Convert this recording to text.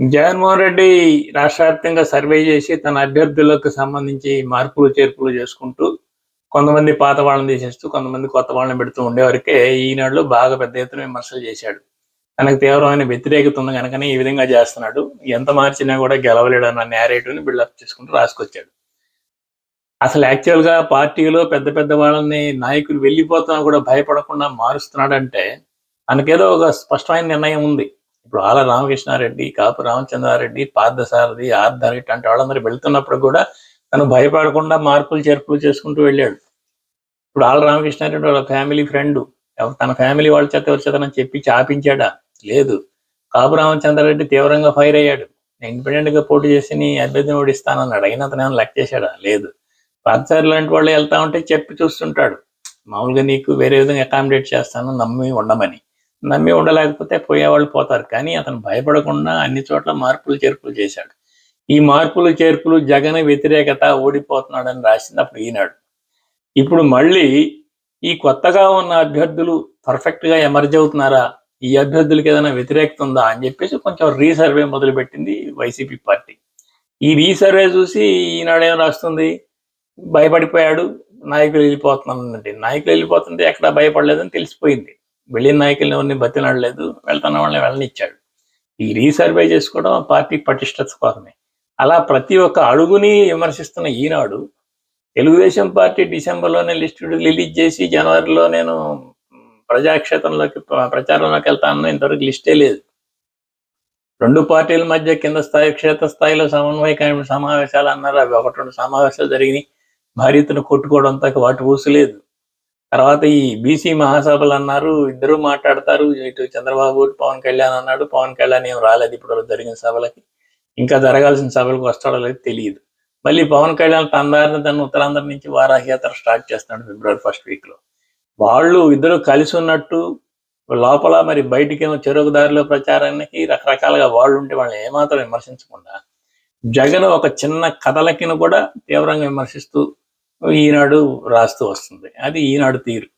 జగన్మోహన్ రెడ్డి రాష్ట్ర వ్యాప్తంగా సర్వే చేసి తన అభ్యర్థులకు సంబంధించి మార్పులు చేర్పులు చేసుకుంటూ కొంతమంది పాత వాళ్ళని తీసేస్తూ కొంతమంది కొత్త వాళ్ళని పెడుతూ ఉండేవరకే ఈనాడులో బాగా పెద్ద ఎత్తున విమర్శలు చేశాడు. తనకు తీవ్రమైన వ్యతిరేకత ఉంది కనుకనే ఈ విధంగా చేస్తున్నాడు. ఎంత మార్చినా కూడా గెలవలేడు అన్న నేరేటివ్ని బిల్డప్ చేసుకుంటూ రాసుకొచ్చాడు. అసలు యాక్చువల్గా పార్టీలో పెద్ద పెద్ద వాళ్ళని నాయకులు వెళ్ళిపోతున్నా కూడా భయపడకుండా మారుస్తున్నాడంటే తనకేదో ఒక స్పష్టమైన నిర్ణయం ఉంది. ఇప్పుడు ఆల రామకృష్ణారెడ్డి కాపు రామచంద్రారెడ్డి పార్థసారథి ఆర్ధర్ ఇట్లాంటి వాళ్ళందరూ వెళ్తున్నప్పుడు కూడా తను భయపడకుండా మార్పులు చేర్పులు చేసుకుంటూ వెళ్ళాడు. ఇప్పుడు ఆల రామకృష్ణారెడ్డి వాళ్ళ ఫ్యామిలీ ఫ్రెండ్. తన ఫ్యామిలీ వాళ్ళ చేత ఎవరి చేత చెప్పి చాపించాడా? లేదు. కాపు రామచంద్రారెడ్డి తీవ్రంగా ఫైర్ అయ్యాడు. ఇండిపెండెంట్గా పోటీ చేసి నీ అభ్యర్థిని ఓడిస్తానన్నాడు అయినా అతను ఏమైనా లెక్క చేశాడా? లేదు. పార్థసారి లాంటి వాళ్ళు వెళ్తా ఉంటే చెప్పి చూస్తుంటాడు. మామూలుగా నీకు వేరే విధంగా అకామిడేట్ చేస్తాను నమ్మి ఉండమని. నమ్మి ఉండలేకపోతే పోయేవాళ్ళు పోతారు. కానీ అతను భయపడకుండా అన్ని చోట్ల మార్పులు చేర్పులు చేశాడు. ఈ మార్పులు చేర్పులు జగన్ వ్యతిరేకత ఓడిపోతున్నాడని రాసింది అప్పుడు ఈనాడు. ఇప్పుడు మళ్ళీ ఈ కొత్తగా ఉన్న అభ్యర్థులు పర్ఫెక్ట్గా ఎమర్జ్ అవుతున్నారా? ఈ అభ్యర్థులకి ఏదైనా వ్యతిరేకత ఉందా? అని చెప్పేసి కొంచెం రీసర్వే మొదలుపెట్టింది వైసీపీ పార్టీ. ఈ రీసర్వే చూసి ఈనాడు ఏం రాస్తుంది? భయపడిపోయాడు. నాయకులు వెళ్ళిపోతున్నానంటే నాయకులు వెళ్ళిపోతుంటే ఎక్కడ భయపడలేదని తెలిసిపోయింది. వెళ్ళిన నాయకులు ఎవరిని బతినాడలేదు వెళ్తున్న వాళ్ళని వెళ్ళనిచ్చాడు. ఈ రీసర్వే చేసుకోవడం ఆ పార్టీ పటిష్టత కోసమే. అలా ప్రతి ఒక్క అడుగుని విమర్శిస్తున్న ఈనాడు తెలుగుదేశం పార్టీ డిసెంబర్లోనే లిస్ట్ రిలీజ్ చేసి జనవరిలో నేను ప్రజాక్షేత్రంలోకి ప్రచారంలోకి వెళ్తాను ఇంతవరకు లిస్టే లేదు. రెండు పార్టీల మధ్య కింద స్థాయి క్షేత్ర స్థాయిలో సమన్వయ సమావేశాలు అన్నారు. అవి ఒకటి రెండు సమావేశాలు జరిగినాయి. భారీతను కొట్టుకోవడం తగ్గ వాటి పూసలేదు తర్వాత ఈ బీసీ మహాసభలు అన్నారు ఇద్దరు మాట్లాడతారు. ఇటు చంద్రబాబు పవన్ కళ్యాణ్ అన్నాడు. పవన్ కళ్యాణ్ ఏం రాలేదు ఇప్పుడు జరిగిన సభలకి. ఇంకా జరగాల్సిన సభలకు వస్తాడో లేదు తెలియదు. మళ్ళీ పవన్ కళ్యాణ్ తన తన ఉత్తరాంధ్ర నుంచి వారాహయాత్ర స్టార్ట్ చేస్తున్నాడు ఫిబ్రవరి ఫస్ట్ వీక్లో. వాళ్ళు ఇద్దరు కలిసి ఉన్నట్టు లోపల మరి బయటికేమో చెరుకు దారిలో ప్రచారానికి రకరకాలుగా వాళ్ళు ఉంటే వాళ్ళని ఏమాత్రం విమర్శించకుండా జగన్ ఒక చిన్న కథలకిని కూడా తీవ్రంగా విమర్శిస్తూ ఈనాడు రాస్తూ వస్తుంది. అది ఈనాడు తీరు.